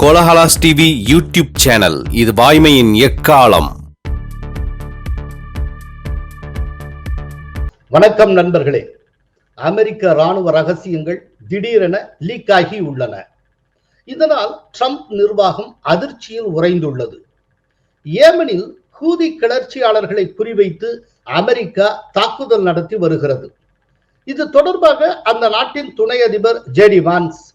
Kolahalas TV YouTube channel. இது வாய்மையின் எக்காலம். வணக்கம் நண்பர்களே. அமெரிக்க ராணுவ ரகசியங்கள் திடீரென லீக் ஆகி உள்ளன. இதனால் ட்ரம்ப் நிர்வாகம் அதிர்ச்சியில் உறைந்துள்ளது. ஏமனில் ஹூதி கிளர்ச்சியாளர்களை குறிவைத்து அமெரிக்கா தாக்குதல் நடத்தி வருகிறது. இது தொடர்பாக அந்த நாட்டின் துணை அதிபர் ஜெடி வான்ஸ்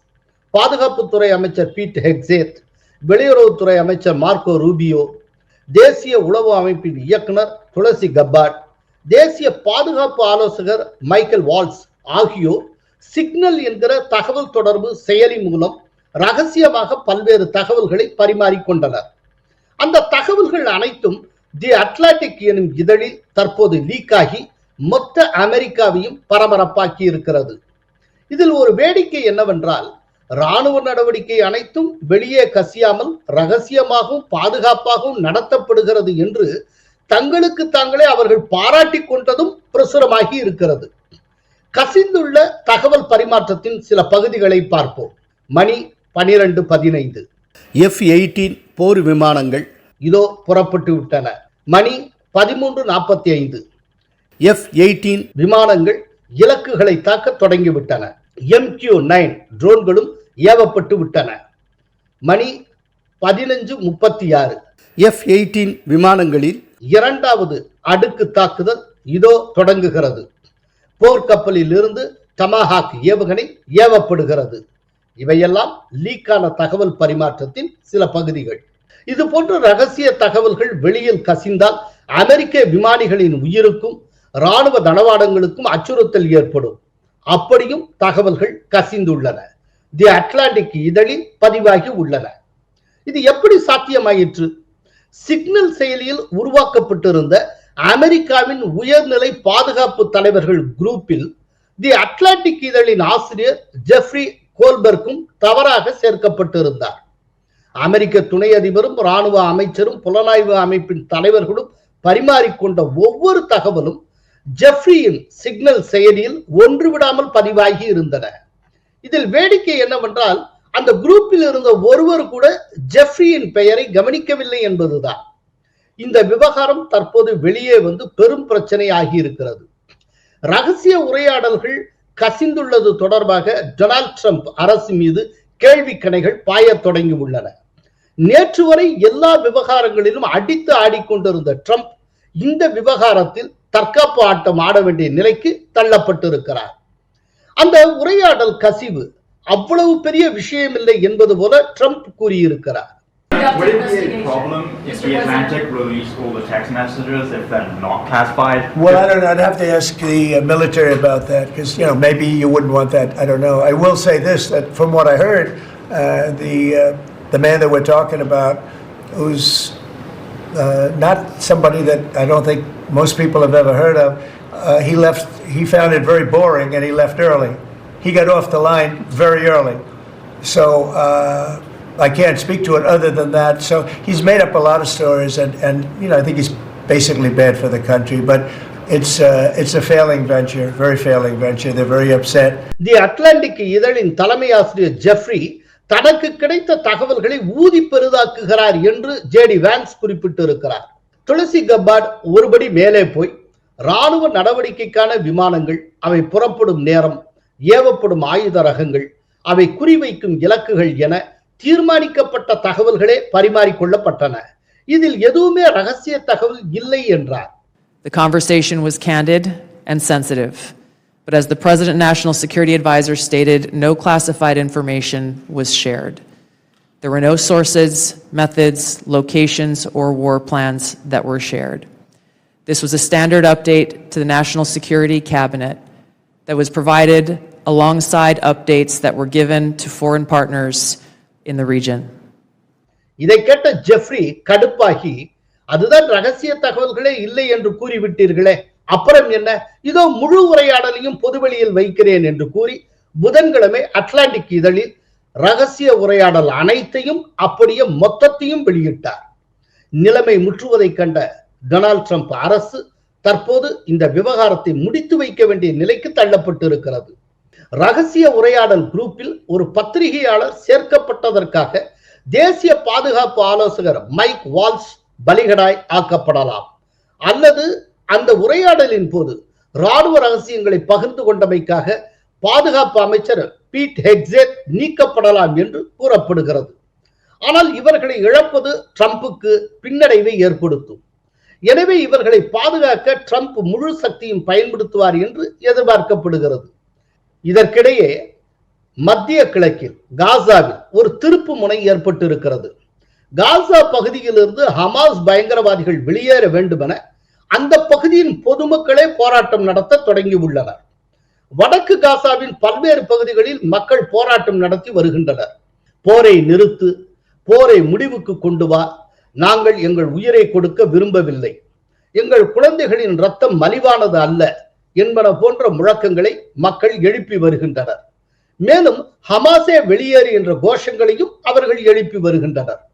பாதுகாப்புத்துறை அமைச்சர் பீட் ஹெக்ஸேத் வெளியுறவுத்துறை அமைச்சர் மார்க்கோ ரூபியோ தேசிய உளவு அமைப்பின் இயக்குனர் துளசி கப்பாட் தேசிய பாதுகாப்பு ஆலோசகர் மைக்கேல் வால்ஸ் ஆகியோர் சிக்னல் என்கிற தகவல் தொடர்பு செயலி மூலம் ரகசியமாக பல்வேறு தகவல்களை பரிமாறிக்கொண்டனர் அந்த தகவல்கள் அனைத்தும் தி அட்லாண்டிக் எனும் இதழில் தற்போது லீக் ஆகி மொத்த அமெரிக்காவையும் பரபரப்பாக்கி இருக்கிறது இதில் ஒரு வேடிக்கை என்னவென்றால் ராணுவ நடவடிக்கை அனைத்தும் வெளியே கசியாமல் ரகசியமாகவும் பாதுகாப்பாகவும் நடத்தப்படுகிறது என்று தங்களுக்கு தாங்களே அவர்கள் பாராட்டிக் கொண்டதும் பிரசுரமாகி இருக்கிறது. கசிந்துள்ள தகவல் பரிமாற்றத்தின் சில பகுதிகளை பார்ப்போம். மணி பனிரெண்டு பதினைந்து. எஃப் எயிட்டீன் போர் விமானங்கள். இதோ புறப்பட்டு விட்டன. மணி பதிமூன்று நாற்பத்தி ஐந்து. எஃப் எயிட்டீன் விமானங்கள் இலக்குகளை தாக்க தொடங்கிவிட்டன. எம்கியூ நைன் ட்ரோன்களும் ஏவப்பட்டு விட்டன. மணி பதினஞ்சு முப்பத்தி ஆறு. எஃப் எயிட்டீன் விமானங்களில் இரண்டாவது அடுக்கு தாக்குதல் இதோ தொடங்குகிறது. போர்க்கப்பலில் இருந்து டமாஹாக் ஏவுகணை ஏவப்படுகிறது. இவையெல்லாம் லீக்கான தகவல் பரிமாற்றத்தின் சில பகுதிகள். இது போன்ற ரகசிய தகவல்கள் வெளியில் கசிந்தால் அமெரிக்க விமானிகளின் உயிருக்கும் ராணுவ தளவாடங்களுக்கும் அச்சுறுத்தல் ஏற்படும். அப்படியும் தகவல்கள் கசிந்துள்ளன. தி அட்லாண்டிக் இதழில் பதிவாகி உள்ளன. இது எப்படி சாத்தியமாயிற்று? சிக்னல் செயலியில் உருவாக்கப்பட்டிருந்த அமெரிக்காவின் உயர்நிலை பாதுகாப்பு தலைவர்கள் குரூப்பில் தி அட்லாண்டிக் இதழின் ஆசிரியர் ஜெஃப்ரி கோல்பர்க்கும் தவறாக சேர்க்கப்பட்டிருந்தார். அமெரிக்க துணை அதிபரும் ராணுவ அமைச்சரும் புலனாய்வு அமைப்பின் தலைவர்களும் பரிமாறிக்கொண்ட ஒவ்வொரு தகவலும் ஜெஃப்ரியின் சிக்னல் செயலியில் ஒன்று விடாமல் பதிவாகி இருந்தன. இதில் வேடிக்கை என்னவென்றால் அந்த குரூப்பில் இருந்த ஒருவர் கூட ஜெஃப்ரியின் பெயரை கவனிக்கவில்லை என்பதுதான். இந்த விவகாரம் தற்போது வெளியே வந்து பெரும் பிரச்சனை ஆகி இருக்கிறது ரகசிய உரையாடல்கள் கசிந்துள்ளது தொடர்பாக டொனால்ட் ட்ரம்ப் அரசு மீது கேள்வி கணைகள் பாய தொடங்கி உள்ளன நேற்று வரை எல்லா விவகாரங்களிலும் அடித்து ஆடிக்கொண்டிருந்த ட்ரம்ப் இந்த விவகாரத்தில் தற்காப்பு ஆட்டம் ஆட வேண்டிய நிலைக்கு தள்ளப்பட்டிருக்கிறார் அந்த உரையாடல் கசிவு அவ்வளவு பெரிய விஷயமில்லை என்பது போல ட்ரம்ப் கூறியிருக்கிறார் Would it be a problem if the Atlantic released all the text messages if they're not classified? Well, I don't know, I'd have to ask the uh, military about that, because, you know, maybe you wouldn't want that, I don't know. I will say this, that from what I heard, uh, the, uh, the man that we're talking about, who's uh, not somebody that I don't think most people have ever heard of, uh, he left, he found it very boring and he left early. He got off the line very early. So uh, I can't speak to it other than that. So he's made up a lot of stories, and, and you know I think he's basically bad for the country. But it's uh, it's a failing venture, very failing venture. They're very upset. The Atlantic இதழின் தலைமை ஆசிரியர் Jeffrey தனக்கு கிடைத்த தகவல்களை ஊதி பெரிதாக்குகிறார் என்று JD vans குறிப்பிட்டிருக்கிறார். துளசி கபாட் ஒருபடி மேலே போய் ராணுவ நடவடிக்கைக்கான விமானங்கள் அவை புறப்படும் நேரம் ஏவப்படும் ஆயுத ரகங்கள் அவை குறிவைக்கும் இலக்குகள் என தீர்மானிக்கப்பட்ட தகவல்களே பரிமாறிக்கொள்ளப்பட்டன. இதில் எதுவுமே ரகசிய தகவல் இல்லை என்றார். The conversation was candid and sensitive. But as the President and National Security Advisor stated, no classified information was shared. There were no sources, methods, locations, or war plans that were shared. This was a standard update to the National Security Cabinet that was provided alongside updates that were given to foreign partners in the region. இதை கேட்ட Jeffrey கடுப்பாகி அதுதான் ரகசிய தகவல்களே இல்லை என்று கூறிவிட்டீர்களே அப்புறம் என்ன? இதோ முழு உரையாடலையும் பொதுவெளியில் வைக்கிறேன் என்று கூறி புதன்கிழமை அட்லாண்டிக் இதழில் ரகசிய உரையாடல் அனைத்தையும் அப்படியே மொத்தத்தையும் வெளியிட்டார். நிலைமை முற்றுவதைக் கண்ட டொனால்ட் ட்ரம்ப் அரசு தற்போது இந்த விவகாரத்தை முடித்து வைக்க வேண்டிய நிலைக்கு தள்ளப்பட்டிருக்கிறது. ரகசிய உரையாடல் குரூப்பில் ஒரு பத்திரிகையாளர் சேர்க்கப்பட்டதற்காக தேசிய பாதுகாப்பு ஆலோசகர் மைக் வால்ஸ் பலிகடாய் ஆக்கப்படலாம். அல்லது அந்த உரையாடலின் போது ராணுவ ரகசியங்களை பகிர்ந்து கொண்டமைக்காக பாதுகாப்பு அமைச்சர் பீட் ஹெக்ஸேட் நீக்கப்படலாம் என்று கூறப்படுகிறது. ஆனால் இவர்களை இழப்பது ட்ரம்புக்கு பின்னடைவை ஏற்படுத்தும். எனவே இவர்களை பாதுகாக்க ட்ரம்ப் முழு சக்தியும் பயன்படுத்துவார் என்று எதிர்பார்க்கப்படுகிறது. இதற்கிடையே மத்திய கிழக்கில் காசாவில் ஒரு திருப்பு முனை ஏற்பட்டிருக்கிறது. காசா பகுதியிலிருந்து ஹமாஸ் பயங்கரவாதிகள் வெளியேற வேண்டுமென அந்த பகுதியின் பொதுமக்களே போராட்டம் நடத்த தொடங்கியுள்ளனர் வடக்கு காசாவின் பல்வேறு பகுதிகளில் மக்கள் போராட்டம் நடத்தி வருகின்றனர். போரை நிறுத்து போரை முடிவுக்கு கொண்டு வா. நாங்கள் எங்கள் உயிரை கொடுக்க விரும்பவில்லை. எங்கள் குழந்தைகளின் ரத்தம் மலிவானது அல்ல என்பன போன்ற முழக்கங்களை மக்கள் எழுப்பி வருகின்றனர். மேலும் ஹமாசே வெளியேறு என்ற கோஷங்களையும் அவர்கள் எழுப்பி வருகின்றனர்.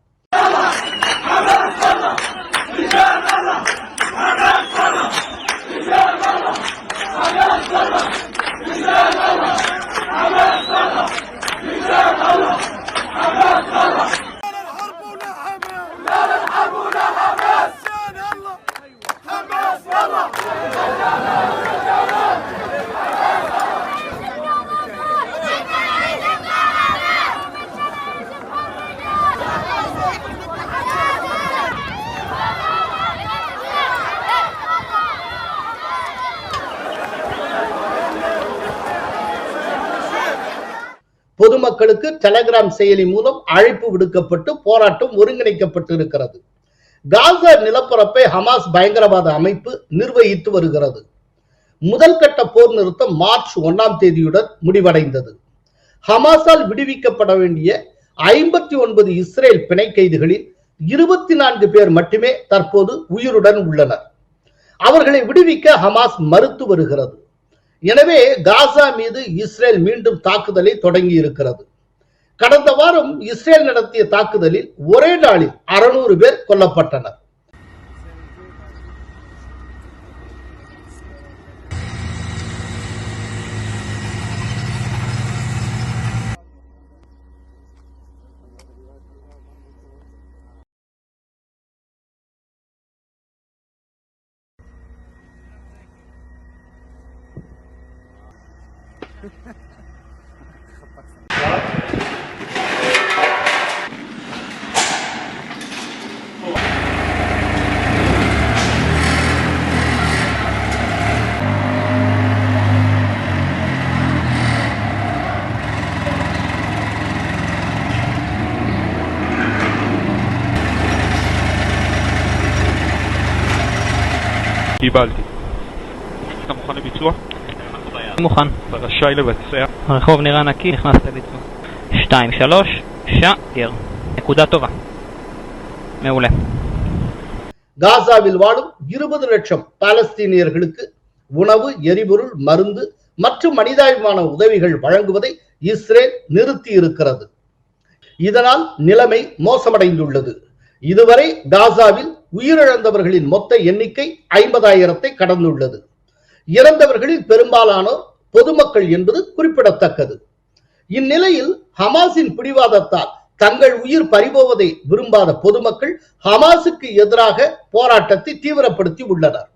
பொதுமக்களுக்கு டெலகிராம் செயலி மூலம் அழைப்பு விடுக்கப்பட்டு போராட்டம் ஒருங்கிணைக்கப்பட்டு இருக்கிறது காசா நிலப்பரப்பை ஹமாஸ் பயங்கரவாத அமைப்பு நிர்வகித்து வருகிறது. முதல் கட்ட போர் நிறுத்தம் மார்ச் ஒன்னாம் தேதியுடன் முடிவடைந்தது. ஹமாஸால் விடுவிக்கப்பட வேண்டிய ஐம்பத்தி ஒன்பது இஸ்ரேல் பிணை கைதிகளில் இருபத்தி நான்கு பேர் மட்டுமே தற்போது உயிருடன் உள்ளனர். அவர்களை விடுவிக்க ஹமாஸ் மறுத்து வருகிறது. எனவே காசா மீது இஸ்ரேல் மீண்டும் தாக்குதலை தொடங்கி இருக்கிறது. கடந்த வாரம் இஸ்ரேல் நடத்திய தாக்குதலில் ஒரே நாளில் அறுநூறு பேர் கொல்லப்பட்டனர். Ibaldi. Kita mukanya. מוכן. אתה רשאי לבצע. הרחוב נראה נקי, נכנס לביצוע. שתיים, שלוש, שגר. נקודה טובה. מעולה. காசாவில் வாழும் இருபது லட்சம் பாலஸ்தீனியர்களுக்கு உணவு எரிபொருள் மருந்து மற்றும் மனிதாபிமான உதவிகள் வழங்குவதை இஸ்ரேல் நிறுத்தி இருக்கிறது இதனால் நிலைமை மோசமடைந்துள்ளது இதுவரை காசாவில் உயிரிழந்தவர்களின் மொத்த எண்ணிக்கை ஐம்பதாயிரத்தை கடந்துள்ளது இறந்தவர்களில் பெரும்பாலானோர் பொதுமக்கள் என்பது குறிப்பிடத்தக்கது. இந்நிலையில் ஹமாஸின் பிடிவாதத்தால் தங்கள் உயிர் பறிபோவதை விரும்பாத பொதுமக்கள் ஹமாஸுக்கு எதிராக போராட்டத்தை தீவிரப்படுத்தி உள்ளனர்.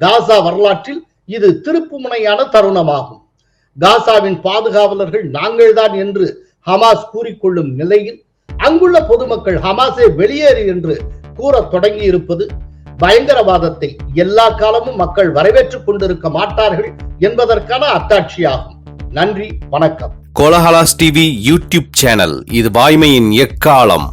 காசா வரலாற்றில் இது திருப்புமுனையான தருணமாகும். காசாவின் பாதுகாவலர்கள் நாங்கள்தான் என்று ஹமாஸ் கூறிக்கொள்ளும் நிலையில் அங்குள்ள பொதுமக்கள் ஹமாஸை வெளியேறு என்று கூறத் தொடங்கி இருப்பது பயங்கரவாதத்தை எல்லா காலமும் மக்கள் வரவேற்றுக் கொண்டிருக்க மாட்டார்கள் என்பதற்கான அத்தாட்சியாகும். நன்றி வணக்கம். கோலஹலாஸ் டிவி யூடியூப் சேனல் இது வாய்மையின் எக்காலம்.